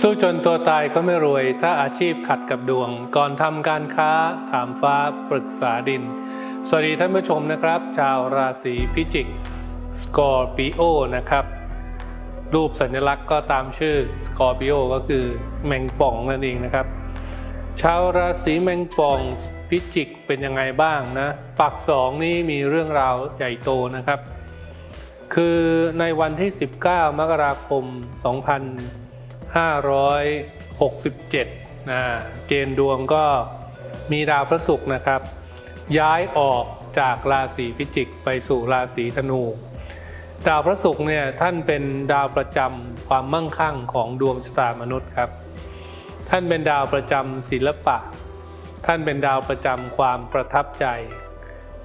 สู้จนตัวตายก็ไม่รวย ถ้าอาชีพขัดกับดวง ก่อนทำการค้า ถามฟ้าปรึกษาดิน สวัสดีท่านผู้ชมนะครับ ชาวราศีพิจิกสกอร์ปิโอนะครับ รูปสัญลักษณ์ก็ตามชื่อสกอร์ปิโอก็คือแมงป่องนั่นเองนะครับ ชาวราศีแมงป่องพิจิกเป็นยังไงบ้างนะปักสองนี้มีเรื่องราวใหญ่โตนะครับ คือในวันที่ 19 มกราคม 2567นะเกณฑ์ดวงก็มีดาวพระศุกร์นะครับ ย้ายออกจากราศีพิจิกไปสู่ราศีธนู ดาวพระศุกร์เนี่ยท่านเป็นดาวประจำความมั่งคั่งของดวงชะตามนุษย์ครับ ท่านเป็นดาวประจำศิลปะ ท่านเป็นดาวประจำความประทับใจ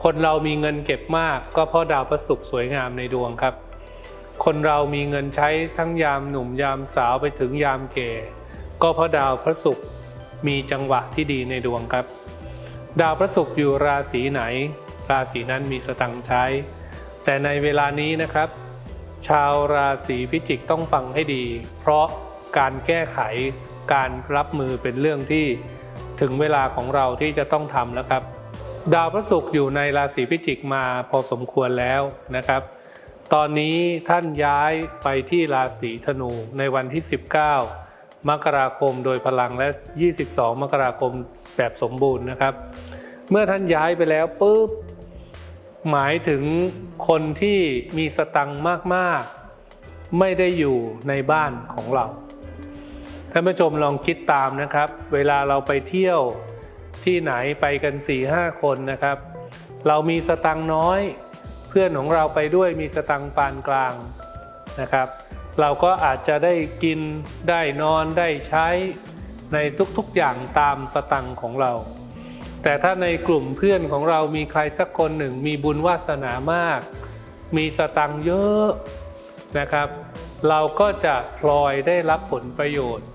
คนเรามีเงินเก็บมากก็เพราะดาวพระศุกร์สวยงามในดวงครับ คนเรามีเงินใช้ทั้งยามหนุ่มยามสาวไปถึงยามแก่ ก็เพราะดาวพระศุกร์มีจังหวะที่ดีในดวงครับ ดาวพระศุกร์อยู่ราศีไหน ราศีนั้นมีสตังค์ใช้ แต่ในเวลานี้นะครับ ชาวราศีพิจิกต้องฟังให้ดี เพราะการแก้ไขการรับมือเป็นเรื่องที่ถึงเวลาของเราที่จะต้องทำแล้วครับ ดาวพระศุกร์อยู่ในราศีพิจิกมาพอสมควรแล้วนะครับ ตอนนี้ท่านย้ายไปที่ราศีธนูในวันที่ 19 มกราคมโดยพลังและ 22 มกราคมแบบสมบูรณ์นะครับ เมื่อท่านย้ายไปแล้วปุ๊บหมายถึงคนที่มีสตังค์มากๆ ไม่ได้อยู่ในบ้านของเราท่านผู้ชมลองคิดตามนะครับ เวลาเราไปเที่ยวที่ไหนไปกัน4ี่ห้าคนนะครับ เรามีสตังค์น้อย เพื่อนของเราไปด้วยมีสตังปานกลางนะครับ เราก็อาจจะได้กินได้นอนได้ใช้ในทุกๆอย่างตามสตังของเรา แต่ถ้าในกลุ่มเพื่อนของเรามีใครสักคนหนึ่ง มีบุญวาสนามาก มีสตังเยอะนะครับ เราก็จะพลอยได้รับผลประโยชน์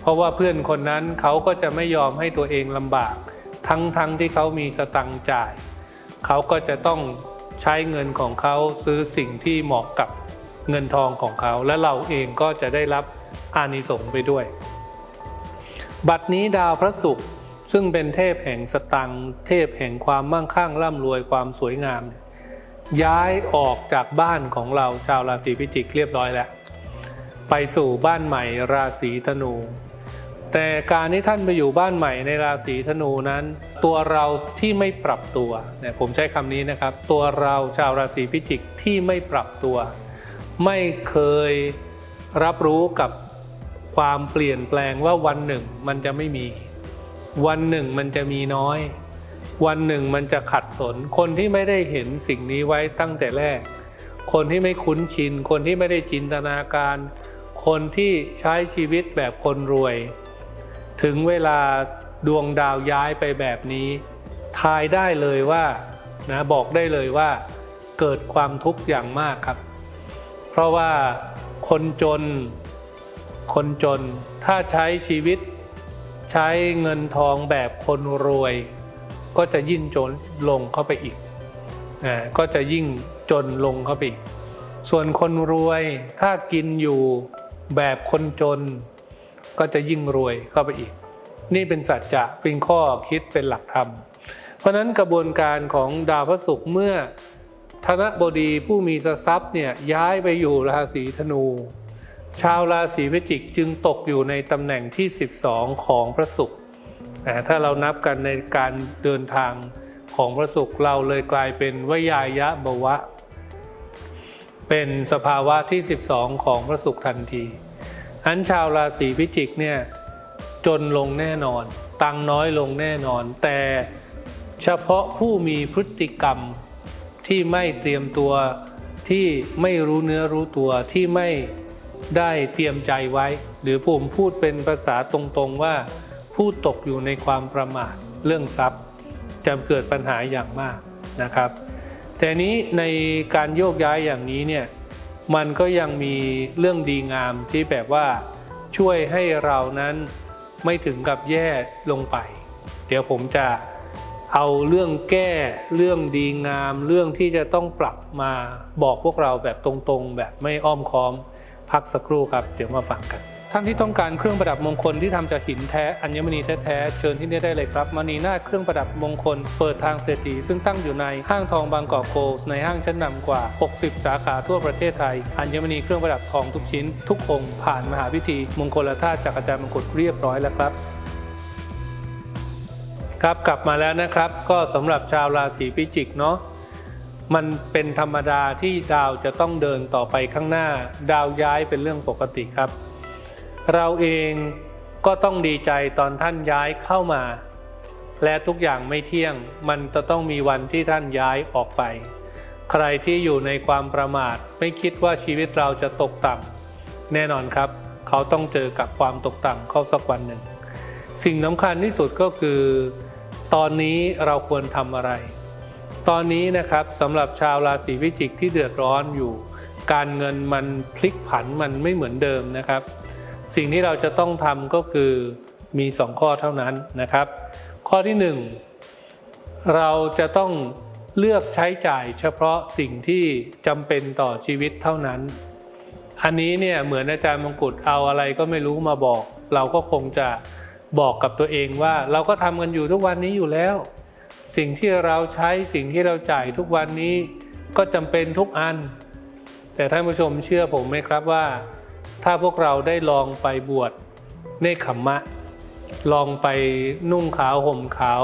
เพราะว่าเพื่อนคนนั้นเขาก็จะไม่ยอมให้ตัวเองลำบาก ทั้งๆทที่เขามีสตังจ่าย เขาก็จะต้อง ใช้เงินของเขาซื้อสิ่งที่เหมาะกับเงินทองของเขา และเราเองก็จะได้รับอานิสงส์ไปด้วย บัดนี้ดาวพระศุกร์ซึ่งเป็นเทพแห่งสตังเทพแห่งความมั่งคั่งร่ำรวยความสวยงาม ย้ายออกจากบ้านของเราชาวราศีพิจิกเรียบร้อยแล้ว ไปสู่บ้านใหม่ราศีธนู แต่การที่ท่านไปอยู่บ้านใหม่ในราศีธนูนั้น ตัวเราที่ไม่ปรับตัวเนี่ยผมใช้คำนี้นะครับ ตัวเราชาวราศีพิจิกที่ไม่ปรับตัว ไม่เคยรับรู้กับความเปลี่ยนแปลงว่าวันหนึ่งมันจะไม่มี วันหนึ่งมันจะมีน้อย วันหนึ่งมันจะขัดสน คนที่ไม่ได้เห็นสิ่งนี้ไว้ตั้งแต่แรก คนที่ไม่คุ้นชิน คนที่ไม่ได้จินตนาการ คนที่ใช้ชีวิตแบบคนรวย ถึงเวลาดวงดาวย้ายไปแบบนี้ ทายได้เลยว่านะบอกได้เลยว่า เกิดความทุกข์อย่างมากครับ เพราะว่าคนจน คนจนถ้าใช้ชีวิต ใช้เงินทองแบบคนรวย ก็จะยิ่งจนลงเข้าไปอีกอ่าก็จะยิ่งจนลงเข้าไปอีกส่วนคนรวยถ้ากินอยู่แบบคนจน ก็จะยิ่งรวยเข้าไปอีก นี่เป็นสัจจะเป็นข้อคิดเป็นหลักธรรม เพราะนั้นกระบวนการของดาวพระศุกร์เมื่อธนบดีผู้มีทรัพย์เนี่ยย้ายไปอยู่ราศีธนู ชาวราศีพิจิกจึงตกอยู่ในตำแหน่งที่ 12 ของพระศุกร์ถ้าเรานับกันในการเดินทางของพระศุกร์เราเลยกลายเป็นวยายะบวะ เป็นสภาวะที่ 12 ของพระศุกร์ทันที อันชาวราศีพิจิกเนี่ยจนลงแน่นอน ตังน้อยลงแน่นอน แต่เฉพาะผู้มีพฤติกรรมที่ไม่เตรียมตัวที่ไม่รู้เนื้อรู้ตัวที่ไม่ได้เตรียมใจไว้ หรือผมพูดเป็นภาษาตรงๆว่า ผู้ตกอยู่ในความประมาทเรื่องทรัพย์จะเกิดปัญหาอย่างมากนะครับ แต่นี้ในการโยกย้ายอย่างนี้เนี่ย มันก็ยังมีเรื่องดีงามที่แบบว่าช่วยให้เรานั้นไม่ถึงกับแย่ลงไป เดี๋ยวผมจะเอาเรื่องแก้เรื่องดีงาม เรื่องที่จะต้องปรับมาบอกพวกเราแบบตรงๆ แบบไม่อ้อมค้อม พักสักครู่ครับ เดี๋ยวมาฟังกัน ท่านที่ต้องการเครื่องประดับมงคลที่ทำจากหินแท้อัญมณีแท้ๆเชิญที่นี่ได้เลยครับมณีนาเครื่องประดับมงคล เปิดทางเศรษฐีซึ่งตั้งอยู่ในห้างทองบางกอกโกลส์ในห้างชั้นนำกว่า 60 สาขาทั่วประเทศไทย อัญมณีเครื่องประดับทองทุกชิ้น ทุกองค์ผ่านมหาพิธี มงคลธาตุจากอาจารย์มงกุฎเรียบร้อยแล้วครับครับกลับมาแล้วนะครับ ก็สำหรับชาวราศีพิจิกเนาะมันเป็นธรรมดาที่ดาวจะต้องเดินต่อไปข้างหน้า ดาวย้ายเป็นเรื่องปกติครับ เราเองก็ต้องดีใจตอนท่านย้ายเข้ามา และทุกอย่างไม่เที่ยง มันจะต้องมีวันที่ท่านย้ายออกไป ใครที่อยู่ในความประมาท ไม่คิดว่าชีวิตเราจะตกต่ำแน่นอนครับ เขาต้องเจอกับความตกต่ำเข้าสักวันหนึ่ง สิ่งสำคัญที่สุดก็คือ ตอนนี้เราควรทำอะไร ตอนนี้นะครับสำหรับชาวราศีพิจิกที่เดือดร้อนอยู่ การเงินมันพลิกผันมันไม่เหมือนเดิมนะครับ สิ่งที่เราจะต้องทำก็คือมี 2 ข้อเท่านั้นนะครับ ข้อที่ 1 เราจะต้องเลือกใช้จ่ายเฉพาะสิ่งที่จำเป็นต่อชีวิตเท่านั้น อันนี้เนี่ยเหมือนอาจารย์มงกุฎเอาอะไรก็ไม่รู้มาบอก เราก็คงจะบอกกับตัวเองว่า เราก็ทำกันอยู่ทุกวันนี้อยู่แล้ว สิ่งที่เราใช้สิ่งที่เราจ่ายทุกวันนี้ก็จำเป็นทุกอัน แต่ท่านผู้ชมเชื่อผมไหมครับว่า ถ้าพวกเราได้ลองไปบวชเนคขมมะ ลองไปนุ่งขาวห่มขาว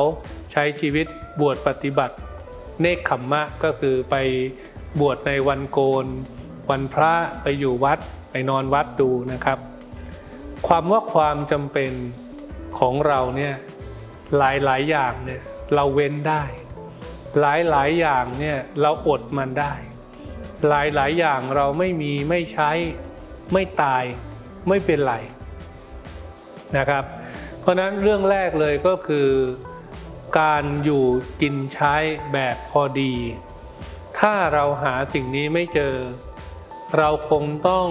ใช้ชีวิตบวชปฏิบัติ เนคขมมะก็คือไปบวชในวันโกน วันพระไปอยู่วัดไปนอนวัดดูนะครับ ความว่าความจำเป็นของเราเนี่ยหลายหลายอย่างเนี่ยเราเว้นได้ หลายหลายอย่างเนี่ยเราอดมันได้ หลายหลายอย่างเราไม่มีไม่ใช้ ไม่ตายไม่เป็นไรนะครับ เพราะนั้นเรื่องแรกเลยก็คือการอยู่กินใช้แบบพอดี ถ้าเราหาสิ่งนี้ไม่เจอ เราคงต้อง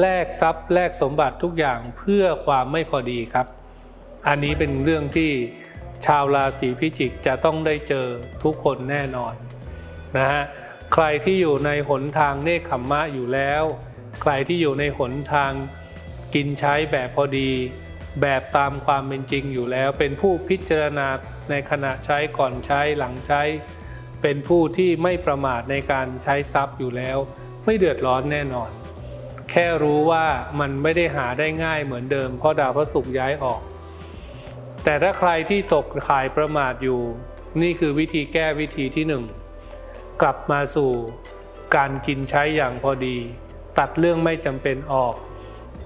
แลกทรัพย์แลกสมบัติทุกอย่างเพื่อความไม่พอดีครับ อันนี้เป็นเรื่องที่ชาวราศีพิจิกจะต้องได้เจอทุกคนแน่นอนนะฮะใครที่อยู่ในหนทางเนคขมมะอยู่แล้ว ใครที่อยู่ในหนทางกินใช้แบบพอดี แบบตามความเป็นจริงอยู่แล้ว เป็นผู้พิจารณาในขณะใช้ก่อนใช้หลังใช้ เป็นผู้ที่ไม่ประมาทในการใช้ทรัพย์อยู่แล้ว ไม่เดือดร้อนแน่นอน แค่รู้ว่ามันไม่ได้หาได้ง่ายเหมือนเดิม เพราะดาวพระศุกร์ย้ายออก แต่ถ้าใครที่ตกขายประมาทอยู่ นี่คือวิธีแก้วิธีที่หนึ่งกลับมาสู่การกินใช้อย่างพอดี ตัดเรื่องไม่จำเป็นออก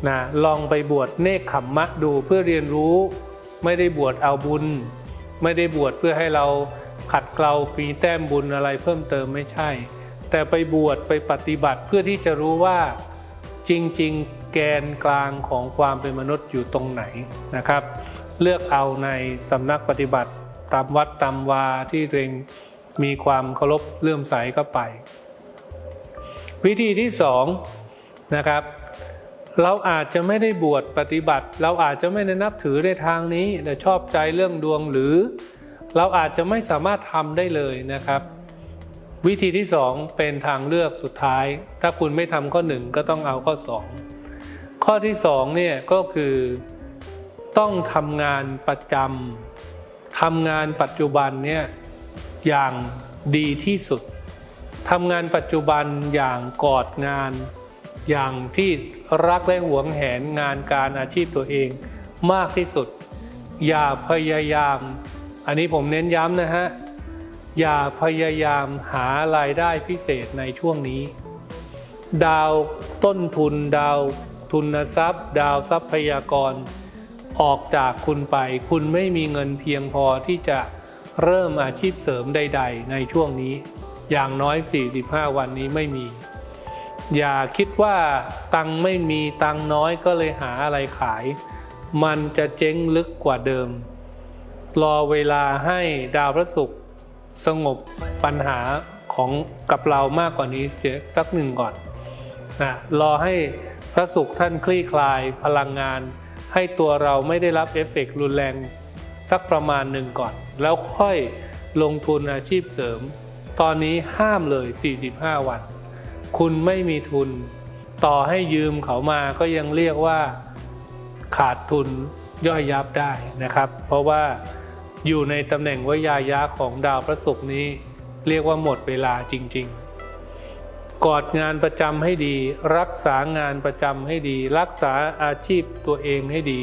นะลองไปบวชเนคขมมะดูเพื่อเรียนรู้ไม่ได้บวชเอาบุญ ไม่ได้บวชเพื่อให้เราขัดเกลาปีแต้มบุญอะไรเพิ่มเติมไม่ใช่ แต่ไปบวชไปปฏิบัติเพื่อที่จะรู้ว่าจริง ๆ แกนกลางของความเป็นมนุษย์อยู่ตรงไหนนะครับ เลือกเอาในสำนักปฏิบัติตามวัดตามวาที่ตัวเองมีความเคารพเลื่อมใสก็ไป วิธีที่สอง นะครับ เราอาจจะไม่ได้บวชปฏิบัติ เราอาจจะไม่ได้นับถือในทางนี้แต่ชอบใจเรื่องดวงหรือ เราอาจจะไม่สามารถทำได้เลยนะครับ วิธีที่สองเป็นทางเลือกสุดท้าย ถ้าคุณไม่ทำข้อหนึ่งก็ต้องเอาข้อสองข้อที่สองเนี่ยก็คือต้องทำงานประจำทำงานปัจจุบันเนี่ยอย่างดีที่สุดทำงานปัจจุบันอย่างกอดงาน อย่างที่รักและหวงแหนงานการอาชีพตัวเองมากที่สุด อย่าพยายาม อันนี้ผมเน้นย้ำนะฮะ อย่าพยายามหารายได้พิเศษในช่วงนี้ ดาวต้นทุน ดาวทุนทรัพย์ ดาวทรัพยากร ออกจากคุณไป คุณไม่มีเงินเพียงพอที่จะเริ่มอาชีพเสริมใด ๆ ในช่วงนี้ อย่างน้อย 45 วันนี้ไม่มี อย่าคิดว่าตังไม่มีตังน้อยก็เลยหาอะไรขาย มันจะเจ๊งลึกกว่าเดิม รอเวลาให้ดาวพระศุกร์สงบปัญหาของกับเรามากกว่านี้เสียสักหนึ่งก่อนนะรอให้พระศุกร์ท่านคลี่คลายพลังงาน ให้ตัวเราไม่ได้รับเอฟเฟกต์รุนแรงสักประมาณหนึ่งก่อน แล้วค่อยลงทุนอาชีพเสริม ตอนนี้ห้ามเลย 45 วัน คุณไม่มีทุน ต่อให้ยืมเขามาก็ยังเรียกว่าขาดทุนย่อยยับได้นะครับ เพราะว่าอยู่ในตำแหน่งวิยายะของดาวพระศุกร์นี้ เรียกว่าหมดเวลาจริง ๆ กอดงานประจำให้ดี รักษางานประจำให้ดี รักษาอาชีพตัวเองให้ดี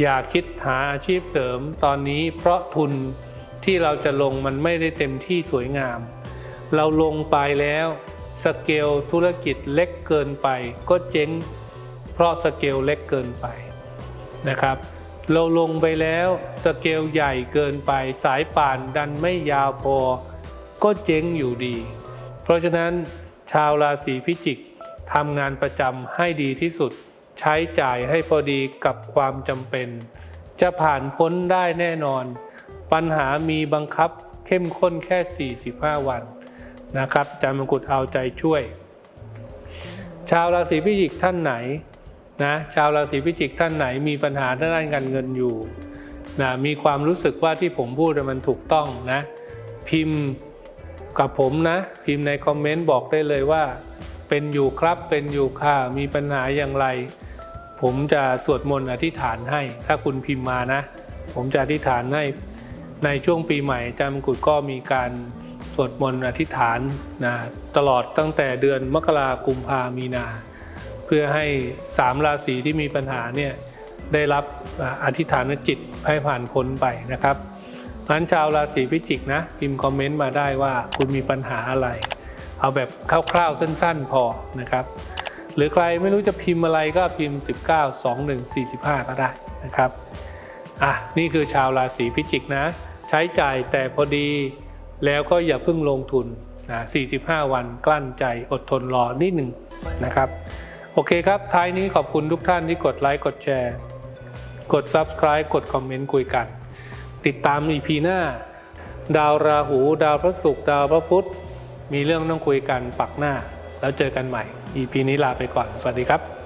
อย่าคิดหาอาชีพเสริมตอนนี้เพราะทุนที่เราจะลงมันไม่ได้เต็มที่สวยงาม เราลงไปแล้ว สเกลธุรกิจเล็กเกินไป ก็เจ๊งเพราะสเกลเล็กเกินไปนะครับ เราลงไปแล้วสเกลใหญ่เกินไป สายป่านดันไม่ยาวพอ ก็เจ๊งอยู่ดี เพราะฉะนั้นชาวราศีพิจิกทำงานประจำให้ดีที่สุด ใช้จ่ายให้พอดีกับความจำเป็น จะผ่านพ้นได้แน่นอน ปัญหามีบังคับเข้มข้นแค่ 45 วัน นะครับอาจารย์มงกุฎเอาใจช่วย ชาวราศีพิจิกท่านไหนนะชาวราศีพิจิกท่านไหนมีปัญหาด้านการเงินอยู่นะมีความรู้สึกว่าที่ผมพูดมันถูกต้องนะ พิมพ์กับผมนะ พิมพ์ในคอมเมนต์บอกได้เลยว่า เป็นอยู่ครับเป็นอยู่ค่ะมีปัญหาอย่างไร ผมจะสวดมนต์อธิษฐานให้ ถ้าคุณพิมพ์มานะ ผมจะอธิษฐานให้ในช่วงปีใหม่อาจารย์มงกุฎก็มีการ วดมนต์อธิษฐานนะตลอดตั้งแต่เดือนมกรากุมภามีนา เพื่อให้สามราศีที่มีปัญหาเนี่ยได้รับอธิษฐานจิตให้ผ่านพ้นไปนะครับงั้นชาวราศีพิจิกนะพิมพ์คอมเมนต์มาได้ว่าคุณมีปัญหาอะไร เอาแบบคร่าวๆสั้นๆพอนะครับ หรือใครไม่รู้จะพิมพ์อะไรก็พิมพ์ 19 21 45 ก็ได้นะครับอะนี่คือชาวราศีพิจิกนะ ใช้จ่ายแต่พอดี แล้วก็อย่าเพิ่งลงทุนนะ45 วันกลั้นใจอดทนรอนิดหนึ่งนะครับ โอเคครับ ท้ายนี้ขอบคุณทุกท่านที่กดไลค์กดแชร์ กด Subscribe กดคอมเมนต์คุยกัน ติดตาม EP หน้า ดาวราหู ดาวพระศุกร์ดาวพระพุธมีเรื่องต้องคุยกันปักหน้า แล้วเจอกันใหม่ EP นี้ลาไปก่อน สวัสดีครับ